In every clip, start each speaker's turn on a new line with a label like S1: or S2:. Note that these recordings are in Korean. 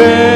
S1: 그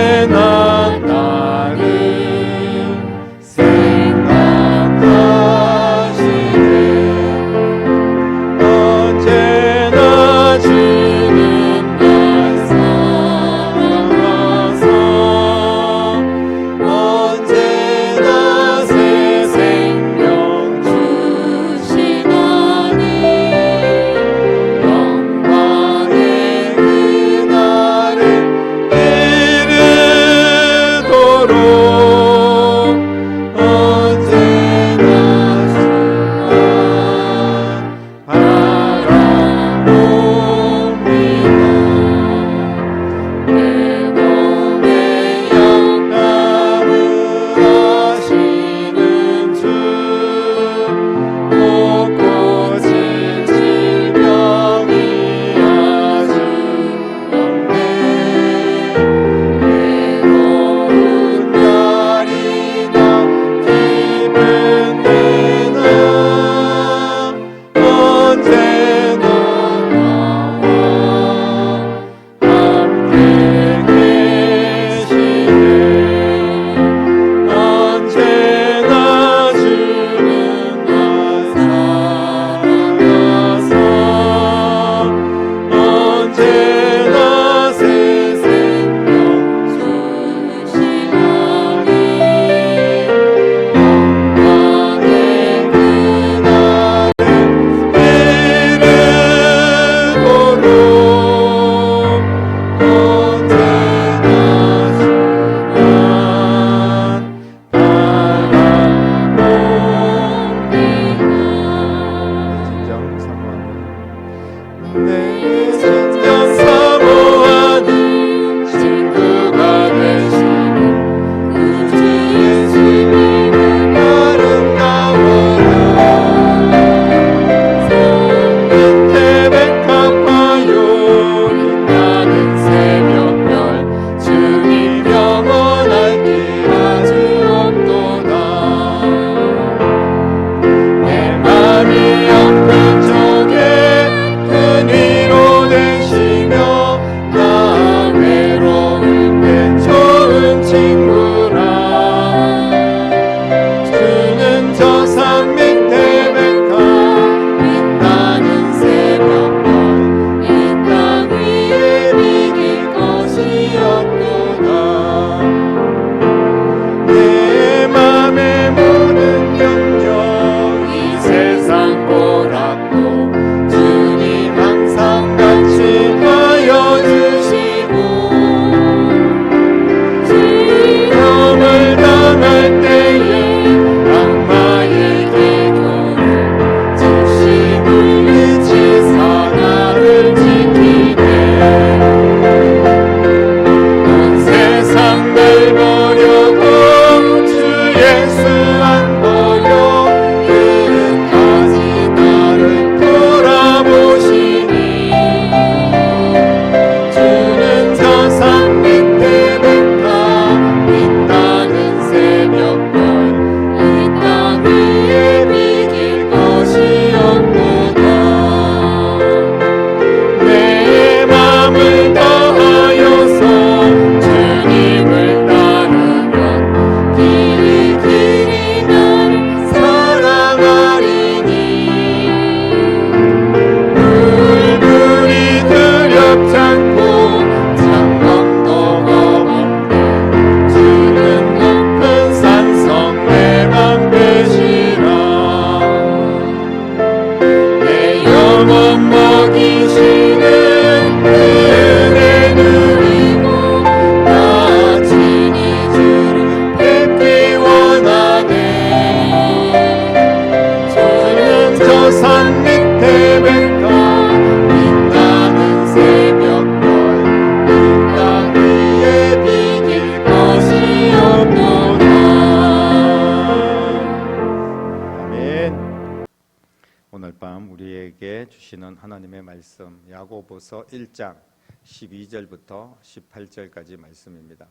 S1: 야고보서 1장 12절부터 18절까지 말씀입니다.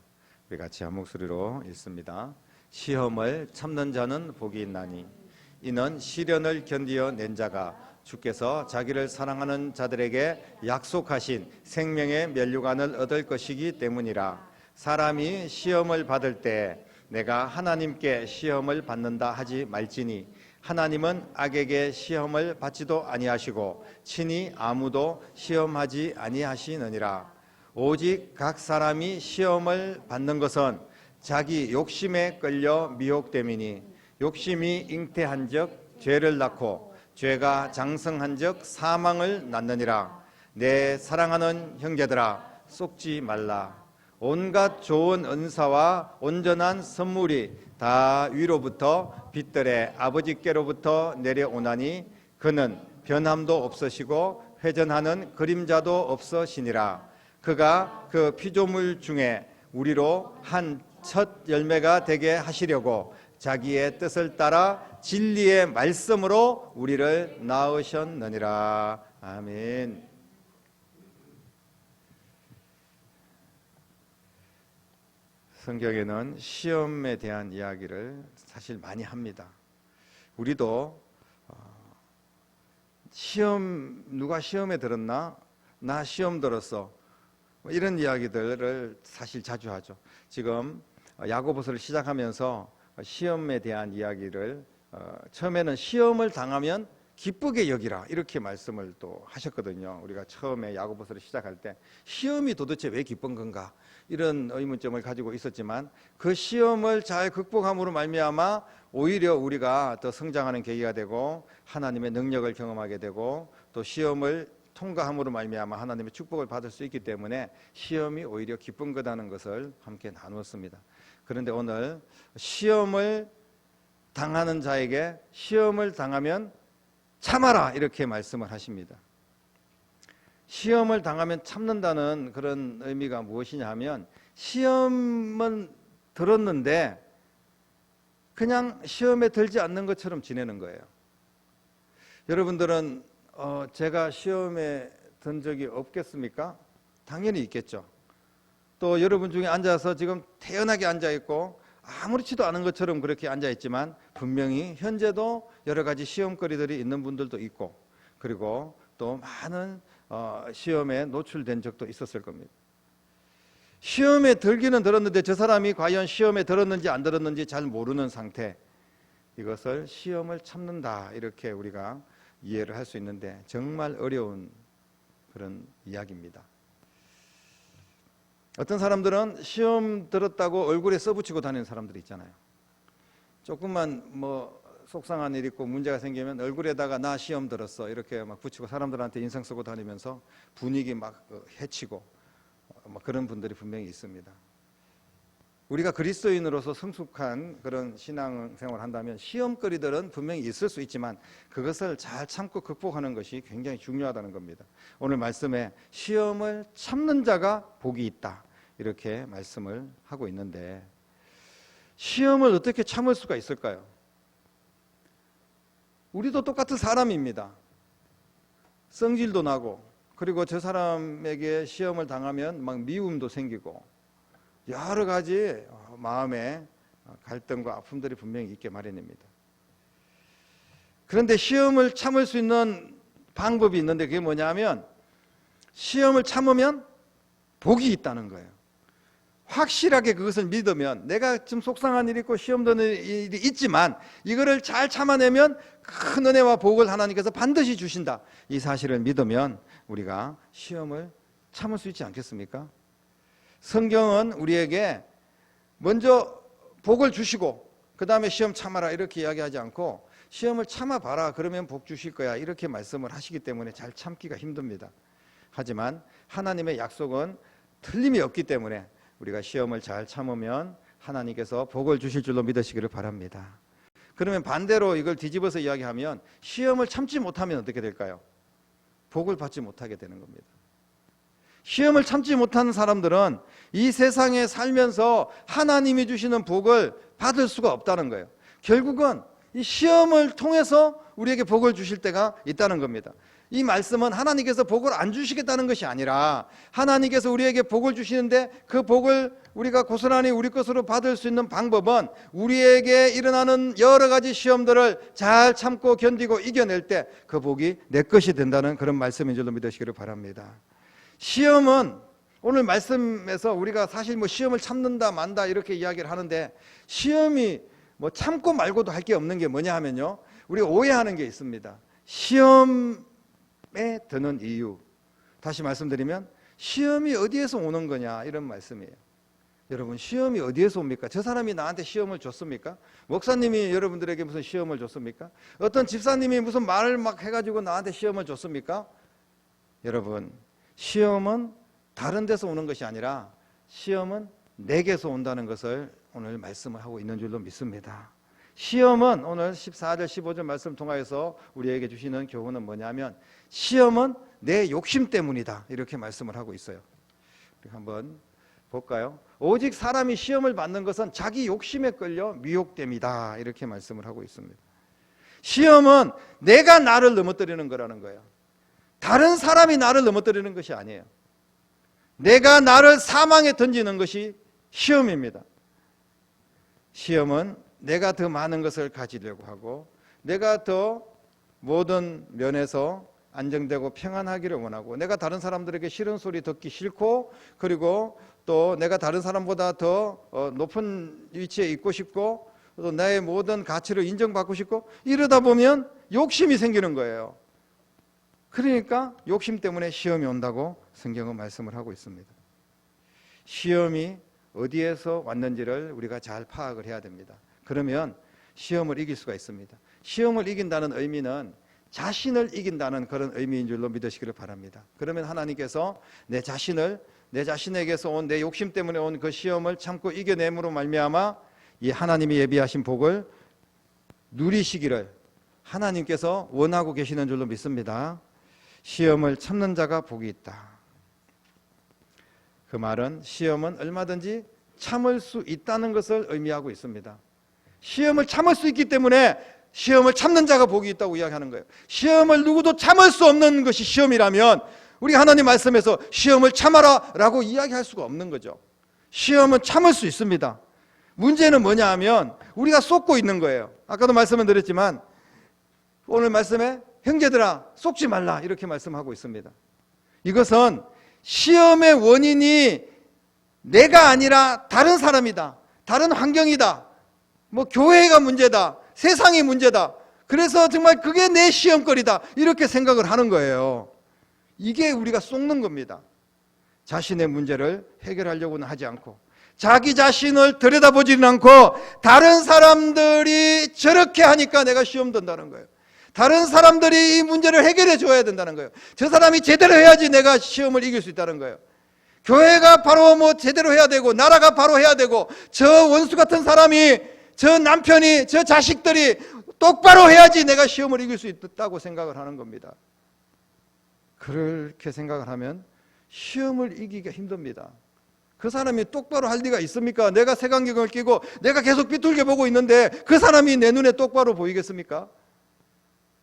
S1: 우리 같이 한 목소리로 읽습니다. 시험을 참는 자는 복이 있나니 이는 시련을 견디어 낸 자가 주께서 자기를 사랑하는 자들에게 약속하신 생명의 면류관을 얻을 것이기 때문이라 사람이 시험을 받을 때 내가 하나님께 시험을 받는다 하지 말지니 하나님은 악에게 시험을 받지도 아니하시고 친히 아무도 시험하지 아니하시느니라. 오직 각 사람이 시험을 받는 것은 자기 욕심에 끌려 미혹됨이니 욕심이 잉태한 즉 죄를 낳고 죄가 장성한 즉 사망을 낳느니라. 내 사랑하는 형제들아 속지 말라. 온갖 좋은 은사와 온전한 선물이 다 위로부터 빛들의 아버지께로부터 내려오나니 그는 변함도 없으시고 회전하는 그림자도 없으시니라 그가 그 피조물 중에 우리로 한 첫 열매가 되게 하시려고 자기의 뜻을 따라 진리의 말씀으로 우리를 낳으셨느니라 아멘. 성경에는 시험에 대한 이야기를 사실 많이 합니다. 우리도 어, 시험 누가 시험에 들었나? 나 시험 들었어. 뭐 이런 이야기들을 사실 자주 하죠. 지금 야고보서를 시작하면서 시험에 대한 이야기를 어, 처음에는 시험을 당하면 기쁘게 여기라 이렇게 말씀을 또 하셨거든요. 우리가 처음에 야고보서를 시작할 때 시험이 도대체 왜 기쁜 건가 이런 의문점을 가지고 있었지만 그 시험을 잘 극복함으로 말미암아 오히려 우리가 더 성장하는 계기가 되고 하나님의 능력을 경험하게 되고 또 시험을 통과함으로 말미암아 하나님의 축복을 받을 수 있기 때문에 시험이 오히려 기쁜 거다는 것을 함께 나누었습니다. 그런데 오늘 시험을 당하는 자에게 시험을 당하면 참아라 이렇게 말씀을 하십니다. 시험을 당하면 참는다는 그런 의미가 무엇이냐 하면 시험은 들었는데 그냥 시험에 들지 않는 것처럼 지내는 거예요. 여러분들은 어, 제가 시험에 든 적이 없겠습니까? 당연히 있겠죠. 또 여러분 중에 앉아서 지금 태연하게 앉아 있고 아무렇지도 않은 것처럼 그렇게 앉아 있지만 분명히 현재도 여러 가지 시험거리들이 있는 분들도 있고 그리고 또 많은 어, 시험에 노출된 적도 있었을 겁니다. 시험에 들기는 들었는데 저 사람이 과연 시험에 들었는지 안 들었는지 잘 모르는 상태. 이것을 시험을 참는다 이렇게 우리가 이해를 할 수 있는데 정말 어려운 그런 이야기입니다. 어떤 사람들은 시험 들었다고 얼굴에 써붙이고 다니는 사람들이 있잖아요. 조금만 뭐 속상한 일 있고 문제가 생기면 얼굴에다가 나 시험 들었어 이렇게 막 붙이고 사람들한테 인상 쓰고 다니면서 분위기 막 어, 해치고 어, 막 그런 분들이 분명히 있습니다. 우리가 그리스도인으로서 성숙한 그런 신앙생활을 한다면 시험거리들은 분명히 있을 수 있지만 그것을 잘 참고 극복하는 것이 굉장히 중요하다는 겁니다. 오늘 말씀에 시험을 참는 자가 복이 있다. 이렇게 말씀을 하고 있는데 시험을 어떻게 참을 수가 있을까요? 우리도 똑같은 사람입니다. 성질도 나고 그리고 저 사람에게 시험을 당하면 막 미움도 생기고 여러 가지 마음의 갈등과 아픔들이 분명히 있게 마련입니다. 그런데 시험을 참을 수 있는 방법이 있는데 그게 뭐냐면 시험을 참으면 복이 있다는 거예요. 확실하게 그것을 믿으면 내가 지금 속상한 일이 있고 시험 드는 일이 있지만 이거를 잘 참아내면 큰 은혜와 복을 하나님께서 반드시 주신다. 이 사실을 믿으면 우리가 시험을 참을 수 있지 않겠습니까? 성경은 우리에게 먼저 복을 주시고 그 다음에 시험 참아라 이렇게 이야기하지 않고 시험을 참아봐라 그러면 복 주실 거야 이렇게 말씀을 하시기 때문에 잘 참기가 힘듭니다. 하지만 하나님의 약속은 틀림이 없기 때문에 우리가 시험을 잘 참으면 하나님께서 복을 주실 줄로 믿으시기를 바랍니다. 그러면 반대로 이걸 뒤집어서 이야기하면 시험을 참지 못하면 어떻게 될까요? 복을 받지 못하게 되는 겁니다. 시험을 참지 못하는 사람들은 이 세상에 살면서 하나님이 주시는 복을 받을 수가 없다는 거예요. 결국은 이 시험을 통해서 우리에게 복을 주실 때가 있다는 겁니다. 이 말씀은 하나님께서 복을 안 주시겠다는 것이 아니라 하나님께서 우리에게 복을 주시는데 그 복을 우리가 고스란히 우리 것으로 받을 수 있는 방법은 우리에게 일어나는 여러 가지 시험들을 잘 참고 견디고 이겨낼 때 그 복이 내 것이 된다는 그런 말씀인 줄로 믿으시기를 바랍니다. 시험은 오늘 말씀에서 우리가 사실 뭐 시험을 참는다 만다 이렇게 이야기를 하는데 시험이 뭐 참고 말고도 할 게 없는 게 뭐냐 하면요. 우리가 오해하는 게 있습니다. 시험 에 드는 이유. 다시 말씀드리면 시험이 어디에서 오는 거냐 이런 말씀이에요. 여러분 시험이 어디에서 옵니까? 저 사람이 나한테 시험을 줬습니까? 목사님이 여러분들에게 무슨 시험을 줬습니까? 어떤 집사님이 무슨 말을 막 해가지고 나한테 시험을 줬습니까? 여러분 시험은 다른 데서 오는 것이 아니라 시험은 내게서 온다는 것을 오늘 말씀을 하고 있는 줄로 믿습니다. 시험은 오늘 14절 15절 말씀 통하여서 우리에게 주시는 교훈은 뭐냐면 시험은 내 욕심 때문이다. 이렇게 말씀을 하고 있어요. 한번 볼까요? 오직 사람이 시험을 받는 것은 자기 욕심에 끌려 미혹됨이다. 이렇게 말씀을 하고 있습니다. 시험은 내가 나를 넘어뜨리는 거라는 거예요. 다른 사람이 나를 넘어뜨리는 것이 아니에요. 내가 나를 사망에 던지는 것이 시험입니다. 시험은 내가 더 많은 것을 가지려고 하고 내가 더 모든 면에서 안정되고 평안하기를 원하고 내가 다른 사람들에게 싫은 소리 듣기 싫고 그리고 또 내가 다른 사람보다 더 어, 높은 위치에 있고 싶고 또 나의 모든 가치를 인정받고 싶고 이러다 보면 욕심이 생기는 거예요. 그러니까 욕심 때문에 시험이 온다고 성경은 말씀을 하고 있습니다. 시험이 어디에서 왔는지를 우리가 잘 파악을 해야 됩니다. 그러면 시험을 이길 수가 있습니다. 시험을 이긴다는 의미는 자신을 이긴다는 그런 의미인 줄로 믿으시기를 바랍니다. 그러면 하나님께서 내 자신을 내 자신에게서 온 내 욕심 때문에 온 그 시험을 참고 이겨냄으로 말미암아 이 하나님이 예비하신 복을 누리시기를 하나님께서 원하고 계시는 줄로 믿습니다. 시험을 참는 자가 복이 있다. 그 말은 시험은 얼마든지 참을 수 있다는 것을 의미하고 있습니다. 시험을 참을 수 있기 때문에 시험을 참는 자가 복이 있다고 이야기하는 거예요. 시험을 누구도 참을 수 없는 것이 시험이라면 우리 하나님 말씀에서 시험을 참아라라고 이야기할 수가 없는 거죠. 시험은 참을 수 있습니다. 문제는 뭐냐 하면 우리가 쏟고 있는 거예요. 아까도 말씀을 드렸지만 오늘 말씀에 형제들아 쏟지 말라 이렇게 말씀하고 있습니다. 이것은 시험의 원인이 내가 아니라 다른 사람이다. 다른 환경이다. 뭐 교회가 문제다. 세상이 문제다. 그래서 정말 그게 내 시험거리다. 이렇게 생각을 하는 거예요. 이게 우리가 쏟는 겁니다. 자신의 문제를 해결하려고는 하지 않고 자기 자신을 들여다보지는 않고 다른 사람들이 저렇게 하니까 내가 시험 든다는 거예요. 다른 사람들이 이 문제를 해결해 줘야 된다는 거예요. 저 사람이 제대로 해야지 내가 시험을 이길 수 있다는 거예요. 교회가 바로 뭐 제대로 해야 되고 나라가 바로 해야 되고 저 원수 같은 사람이 저 남편이 저 자식들이 똑바로 해야지 내가 시험을 이길 수 있다고 생각을 하는 겁니다. 그렇게 생각을 하면 시험을 이기기가 힘듭니다. 그 사람이 똑바로 할 리가 있습니까? 내가 색안경을 끼고 내가 계속 비뚤게 보고 있는데 그 사람이 내 눈에 똑바로 보이겠습니까?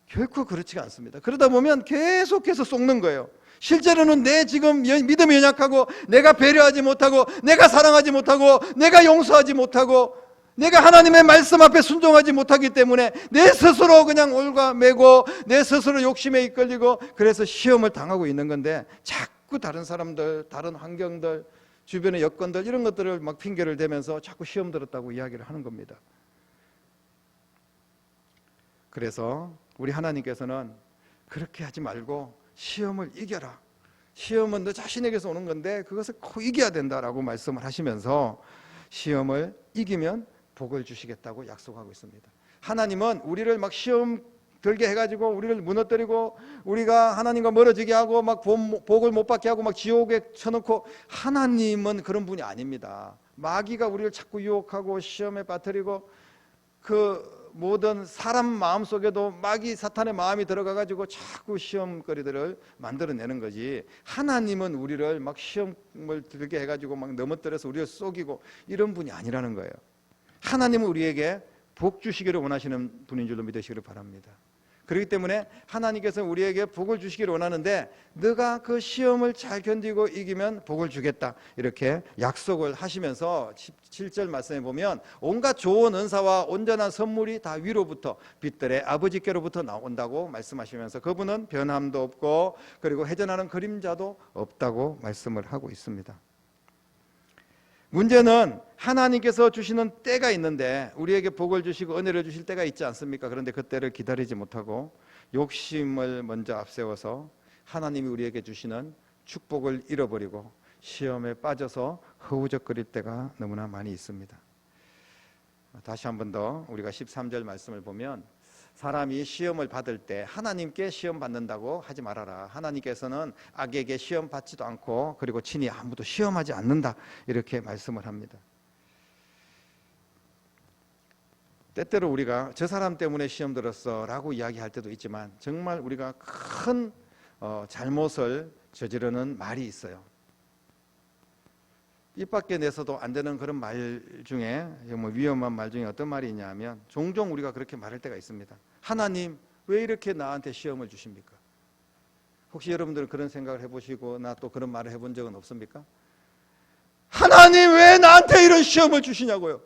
S1: 결코 그렇지가 않습니다. 그러다 보면 계속해서 쏟는 거예요. 실제로는 내 지금 믿음이 연약하고 내가 배려하지 못하고 내가 사랑하지 못하고 내가 용서하지 못하고 내가 하나님의 말씀 앞에 순종하지 못하기 때문에 내 스스로 그냥 올가매고 내 스스로 욕심에 이끌리고 그래서 시험을 당하고 있는 건데 자꾸 다른 사람들, 다른 환경들, 주변의 여건들 이런 것들을 막 핑계를 대면서 자꾸 시험 들었다고 이야기를 하는 겁니다. 그래서 우리 하나님께서는 그렇게 하지 말고 시험을 이겨라. 시험은 너 자신에게서 오는 건데 그것을 꼭 이겨야 된다라고 말씀을 하시면서 시험을 이기면 복을 주시겠다고 약속하고 있습니다. 하나님은 우리를 막 시험 들게 해가지고 우리를 무너뜨리고 우리가 하나님과 멀어지게 하고 막 복을 못 받게 하고 막 지옥에 쳐놓고 하나님은 그런 분이 아닙니다. 마귀가 우리를 자꾸 유혹하고 시험에 빠뜨리고 그 모든 사람 마음 속에도 마귀 사탄의 마음이 들어가 가지고 자꾸 시험거리들을 만들어내는 거지. 하나님은 우리를 막 시험을 들게 해가지고 막 넘어뜨려서 우리를 속이고 이런 분이 아니라는 거예요. 하나님은 우리에게 복 주시기를 원하시는 분인 줄로 믿으시기를 바랍니다. 그렇기 때문에 하나님께서 우리에게 복을 주시기를 원하는데 너가 그 시험을 잘 견디고 이기면 복을 주겠다 이렇게 약속을 하시면서 17절 말씀에 보면 온갖 좋은 은사와 온전한 선물이 다 위로부터 빛들의 아버지께로부터 나온다고 말씀하시면서 그분은 변함도 없고 그리고 회전하는 그림자도 없다고 말씀을 하고 있습니다. 문제는 하나님께서 주시는 때가 있는데 우리에게 복을 주시고 은혜를 주실 때가 있지 않습니까? 그런데 그 때를 기다리지 못하고 욕심을 먼저 앞세워서 하나님이 우리에게 주시는 축복을 잃어버리고 시험에 빠져서 허우적거릴 때가 너무나 많이 있습니다. 다시 한 번 더 우리가 13절 말씀을 보면 사람이 시험을 받을 때 하나님께 시험 받는다고 하지 말아라. 하나님께서는 악에게 시험 받지도 않고 그리고 친히 아무도 시험하지 않는다. 이렇게 말씀을 합니다. 때때로 우리가 저 사람 때문에 시험 들었어라고 이야기할 때도 있지만 정말 우리가 큰 어, 잘못을 저지르는 말이 있어요. 입 밖에 내서도 안 되는 그런 말 중에 뭐 위험한 말 중에 어떤 말이 있냐면 종종 우리가 그렇게 말할 때가 있습니다. 하나님 왜 이렇게 나한테 시험을 주십니까? 혹시 여러분들 그런 생각을 해보시고 나 또 그런 말을 해본 적은 없습니까? 하나님 왜 나한테 이런 시험을 주시냐고요?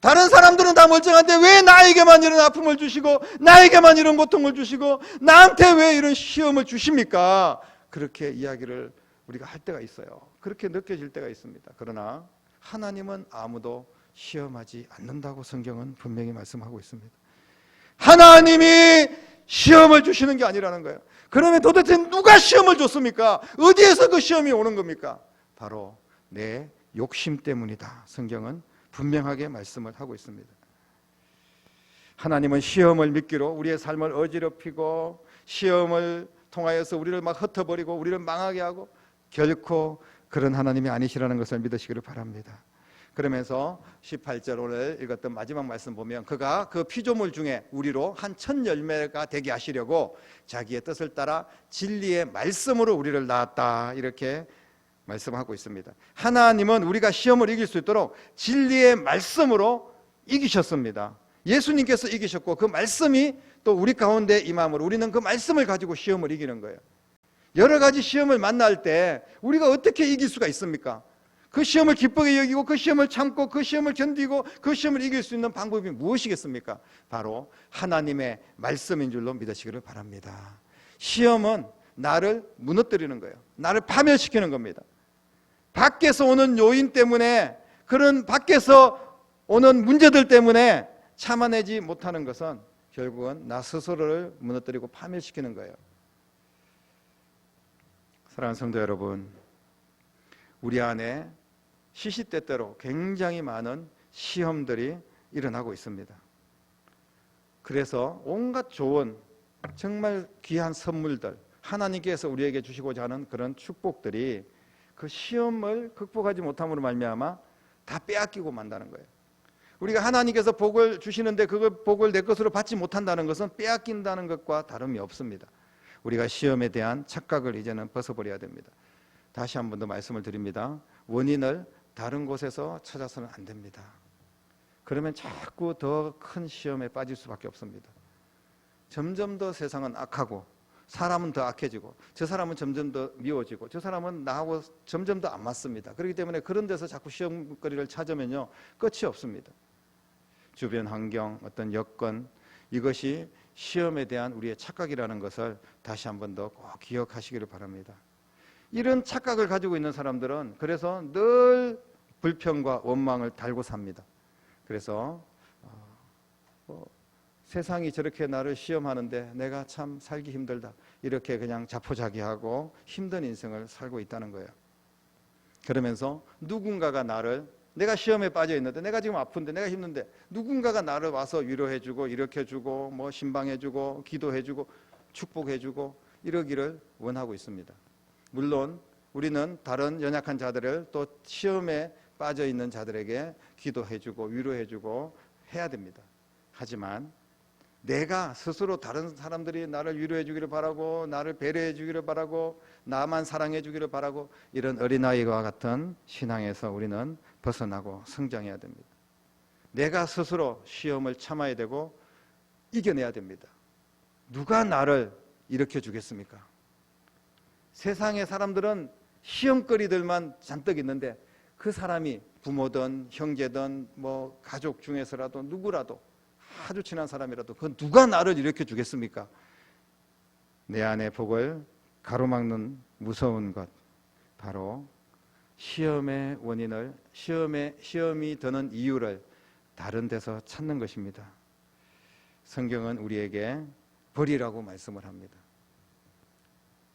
S1: 다른 사람들은 다 멀쩡한데 왜 나에게만 이런 아픔을 주시고 나에게만 이런 고통을 주시고 나한테 왜 이런 시험을 주십니까? 그렇게 이야기를 우리가 할 때가 있어요. 그렇게 느껴질 때가 있습니다. 그러나 하나님은 아무도 시험하지 않는다고 성경은 분명히 말씀하고 있습니다. 하나님이 시험을 주시는 게 아니라는 거예요. 그러면 도대체 누가 시험을 줬습니까? 어디에서 그 시험이 오는 겁니까? 바로 내 욕심 때문이다. 성경은 분명하게 말씀을 하고 있습니다. 하나님은 시험을 미끼로 우리의 삶을 어지럽히고 시험을 통하여서 우리를 막 흩어버리고 우리를 망하게 하고 결코 그런 하나님이 아니시라는 것을 믿으시기를 바랍니다. 그러면서 18절 오늘 읽었던 마지막 말씀 보면 그가 그 피조물 중에 우리로 한 천 열매가 되게 하시려고 자기의 뜻을 따라 진리의 말씀으로 우리를 낳았다 이렇게 말씀하고 있습니다. 하나님은 우리가 시험을 이길 수 있도록 진리의 말씀으로 이기셨습니다. 예수님께서 이기셨고 그 말씀이 또 우리 가운데 임함으로 우리는 그 말씀을 가지고 시험을 이기는 거예요. 여러 가지 시험을 만날 때 우리가 어떻게 이길 수가 있습니까? 그 시험을 기쁘게 여기고 그 시험을 참고 그 시험을 견디고 그 시험을 이길 수 있는 방법이 무엇이겠습니까? 바로 하나님의 말씀인 줄로 믿으시기를 바랍니다. 시험은 나를 무너뜨리는 거예요. 나를 파멸시키는 겁니다. 밖에서 오는 요인 때문에 그런 밖에서 오는 문제들 때문에 참아내지 못하는 것은 결국은 나 스스로를 무너뜨리고 파멸시키는 거예요. 사랑하는 성도 여러분, 우리 안에 시시때때로 굉장히 많은 시험들이 일어나고 있습니다. 그래서 온갖 좋은 정말 귀한 선물들 하나님께서 우리에게 주시고자 하는 그런 축복들이 그 시험을 극복하지 못함으로 말미암아 다 빼앗기고 만다는 거예요. 우리가 하나님께서 복을 주시는데 그 복을 내 것으로 받지 못한다는 것은 빼앗긴다는 것과 다름이 없습니다. 우리가 시험에 대한 착각을 이제는 벗어버려야 됩니다. 다시 한 번 더 말씀을 드립니다. 원인을 다른 곳에서 찾아서는 안 됩니다. 그러면 자꾸 더 큰 시험에 빠질 수밖에 없습니다. 점점 더 세상은 악하고 사람은 더 악해지고 저 사람은 점점 더 미워지고 저 사람은 나하고 점점 더 안 맞습니다. 그렇기 때문에 그런 데서 자꾸 시험거리를 찾으면요 끝이 없습니다. 주변 환경, 어떤 여건 이것이 시험에 대한 우리의 착각이라는 것을 다시 한 번 더 꼭 기억하시기를 바랍니다. 이런 착각을 가지고 있는 사람들은 그래서 늘 불평과 원망을 달고 삽니다. 그래서 어, 어, 세상이 저렇게 나를 시험하는데 내가 참 살기 힘들다. 이렇게 그냥 자포자기하고 힘든 인생을 살고 있다는 거예요. 그러면서 누군가가 나를 내가 시험에 빠져 있는데 내가 지금 아픈데 내가 힘든데 누군가가 나를 와서 위로해 주고 일으켜 주고 뭐 신방해 주고 기도해 주고 축복해 주고 이러기를 원하고 있습니다. 물론 우리는 다른 연약한 자들을 또 시험에 빠져 있는 자들에게 기도해 주고 위로해 주고 해야 됩니다. 하지만 내가 스스로 다른 사람들이 나를 위로해 주기를 바라고 나를 배려해 주기를 바라고 나만 사랑해 주기를 바라고 이런 어린아이와 같은 신앙에서 우리는 벗어나고 성장해야 됩니다. 내가 스스로 시험을 참아야 되고 이겨내야 됩니다. 누가 나를 일으켜 주겠습니까? 세상의 사람들은 시험거리들만 잔뜩 있는데 그 사람이 부모든 형제든 뭐 가족 중에서라도 누구라도 아주 친한 사람이라도 그 누가 나를 일으켜 주겠습니까? 내 안의 복을 가로막는 무서운 것 바로 시험의 원인을 시험에 시험이 드는 이유를 다른 데서 찾는 것입니다. 성경은 우리에게 버리라고 말씀을 합니다.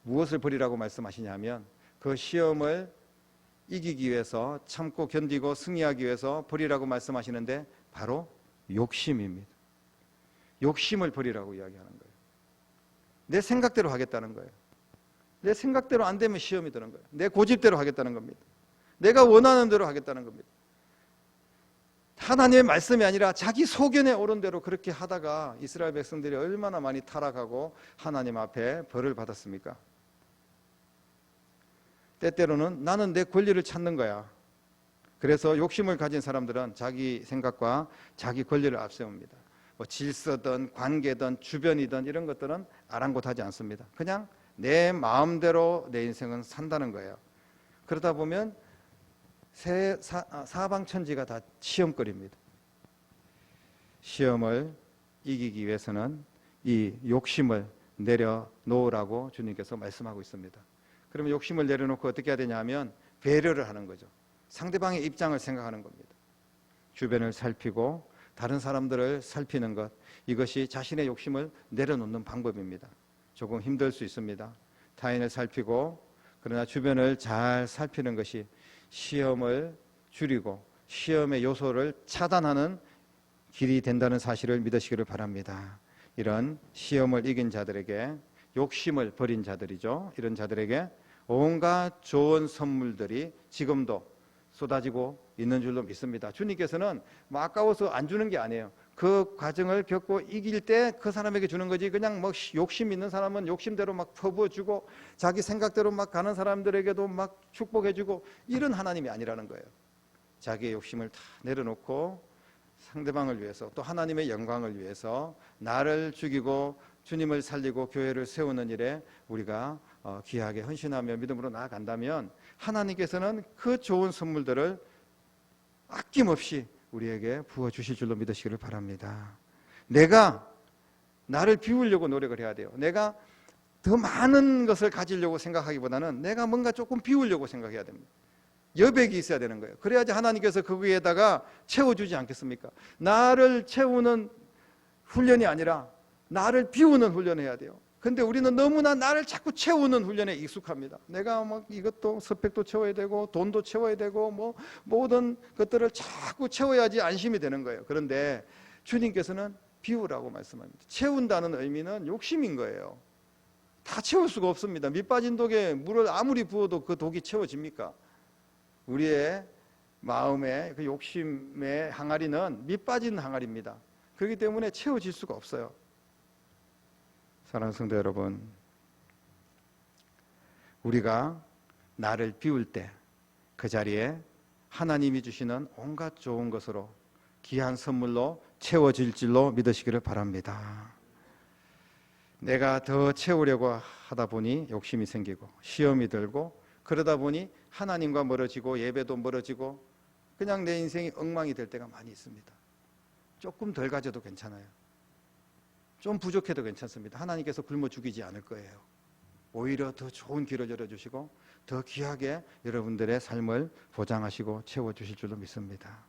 S1: 무엇을 버리라고 말씀하시냐면 그 시험을 이기기 위해서 참고 견디고 승리하기 위해서 버리라고 말씀하시는데 바로 욕심입니다. 욕심을 버리라고 이야기하는 거예요. 내 생각대로 하겠다는 거예요. 내 생각대로 안 되면 시험이 드는 거예요. 내 고집대로 하겠다는 겁니다. 내가 원하는 대로 하겠다는 겁니다. 하나님의 말씀이 아니라 자기 소견에 오른 대로 그렇게 하다가 이스라엘 백성들이 얼마나 많이 타락하고 하나님 앞에 벌을 받았습니까? 때때로는 나는 내 권리를 찾는 거야. 그래서 욕심을 가진 사람들은 자기 생각과 자기 권리를 앞세웁니다. 뭐 질서든 관계든 주변이든 이런 것들은 아랑곳하지 않습니다. 그냥 내 마음대로 내 인생은 산다는 거예요. 그러다 보면 세, 사, 아, 사방천지가 다 시험거리입니다. 시험을 이기기 위해서는 이 욕심을 내려놓으라고 주님께서 말씀하고 있습니다. 그러면 욕심을 내려놓고 어떻게 해야 되냐면 배려를 하는 거죠. 상대방의 입장을 생각하는 겁니다. 주변을 살피고 다른 사람들을 살피는 것 이것이 자신의 욕심을 내려놓는 방법입니다. 조금 힘들 수 있습니다. 타인을 살피고 그러나 주변을 잘 살피는 것이 시험을 줄이고 시험의 요소를 차단하는 길이 된다는 사실을 믿으시기를 바랍니다. 이런 시험을 이긴 자들에게 욕심을 버린 자들이죠. 이런 자들에게 온갖 좋은 선물들이 지금도 쏟아지고 있는 줄로 믿습니다. 주님께서는 뭐 아까워서 안 주는 게 아니에요. 그 과정을 겪고 이길 때 그 사람에게 주는 거지 그냥 뭐 욕심 있는 사람은 욕심대로 막 퍼부어주고 자기 생각대로 막 가는 사람들에게도 막 축복해주고 이런 하나님이 아니라는 거예요. 자기의 욕심을 다 내려놓고 상대방을 위해서 또 하나님의 영광을 위해서 나를 죽이고 주님을 살리고 교회를 세우는 일에 우리가 어, 귀하게 헌신하며 믿음으로 나아간다면 하나님께서는 그 좋은 선물들을 아낌없이 우리에게 부어 주실 줄로 믿으시기를 바랍니다. 내가 나를 비우려고 노력을 해야 돼요. 내가 더 많은 것을 가지려고 생각하기보다는 내가 뭔가 조금 비우려고 생각해야 됩니다. 여백이 있어야 되는 거예요. 그래야지 하나님께서 그 위에다가 채워주지 않겠습니까? 나를 채우는 훈련이 아니라 나를 비우는 훈련을 해야 돼요. 근데 우리는 너무나 나를 자꾸 채우는 훈련에 익숙합니다. 내가 막 이것도 스펙도 채워야 되고 돈도 채워야 되고 뭐 모든 것들을 자꾸 채워야지 안심이 되는 거예요. 그런데 주님께서는 비우라고 말씀합니다. 채운다는 의미는 욕심인 거예요. 다 채울 수가 없습니다. 밑 빠진 독에 물을 아무리 부어도 그 독이 채워집니까? 우리의 마음의 그 욕심의 항아리는 밑 빠진 항아리입니다. 그렇기 때문에 채워질 수가 없어요. 사랑하는 성도 여러분, 우리가 나를 비울 때 그 자리에 하나님이 주시는 온갖 좋은 것으로 귀한 선물로 채워질 줄로 믿으시기를 바랍니다. 내가 더 채우려고 하다 보니 욕심이 생기고 시험이 들고 그러다 보니 하나님과 멀어지고 예배도 멀어지고 그냥 내 인생이 엉망이 될 때가 많이 있습니다. 조금 덜 가져도 괜찮아요. 좀 부족해도 괜찮습니다. 하나님께서 굶어 죽이지 않을 거예요. 오히려 더 좋은 길을 열어주시고 더 귀하게 여러분들의 삶을 보장하시고 채워주실 줄로 믿습니다.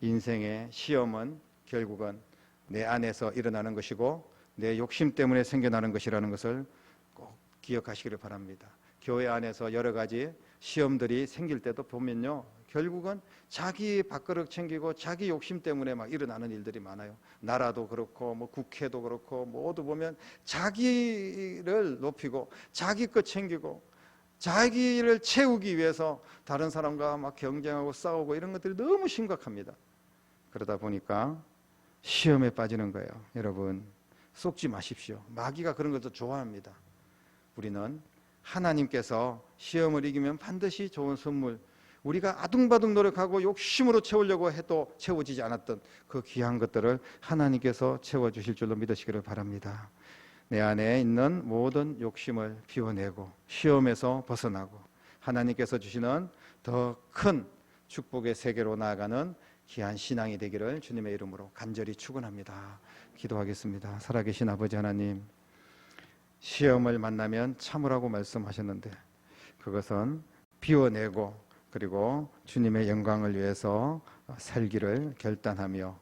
S1: 인생의 시험은 결국은 내 안에서 일어나는 것이고 내 욕심 때문에 생겨나는 것이라는 것을 꼭 기억하시기를 바랍니다. 교회 안에서 여러 가지 시험들이 생길 때도 보면요. 결국은 자기 밥그릇 챙기고 자기 욕심 때문에 막 일어나는 일들이 많아요. 나라도 그렇고 뭐 국회도 그렇고 모두 보면 자기를 높이고 자기 것 챙기고 자기를 채우기 위해서 다른 사람과 막 경쟁하고 싸우고 이런 것들이 너무 심각합니다. 그러다 보니까 시험에 빠지는 거예요. 여러분 속지 마십시오. 마귀가 그런 것도 좋아합니다. 우리는 하나님께서 시험을 이기면 반드시 좋은 선물 우리가 아둥바둥 노력하고 욕심으로 채우려고 해도 채워지지 않았던 그 귀한 것들을 하나님께서 채워주실 줄로 믿으시기를 바랍니다. 내 안에 있는 모든 욕심을 비워내고 시험에서 벗어나고 하나님께서 주시는 더 큰 축복의 세계로 나아가는 귀한 신앙이 되기를 주님의 이름으로 간절히 축원합니다. 기도하겠습니다. 살아계신 아버지 하나님, 시험을 만나면 참으라고 말씀하셨는데 그것은 비워내고 그리고 주님의 영광을 위해서 살기를 결단하며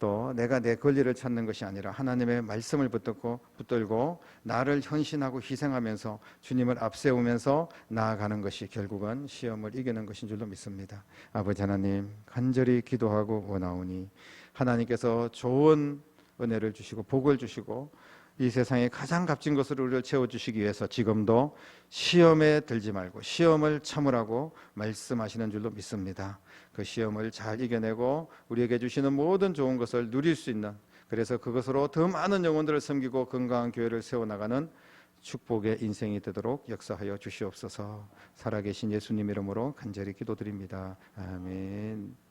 S1: 또 내가 내 권리를 찾는 것이 아니라 하나님의 말씀을 붙들고 붙들고 나를 헌신하고 희생하면서 주님을 앞세우면서 나아가는 것이 결국은 시험을 이기는 것인 줄로 믿습니다. 아버지 하나님 간절히 기도하고 원하오니 하나님께서 좋은 은혜를 주시고 복을 주시고 이 세상에 가장 값진 것으로 우리를 채워 주시기 위해서 지금도 시험에 들지 말고 시험을 참으라고 말씀하시는 줄로 믿습니다. 그 시험을 잘 이겨내고 우리에게 주시는 모든 좋은 것을 누릴 수 있는 그래서 그것으로 더 많은 영혼들을 섬기고 건강한 교회를 세워 나가는 축복의 인생이 되도록 역사하여 주시옵소서. 살아계신 예수님 이름으로 간절히 기도드립니다. 아멘.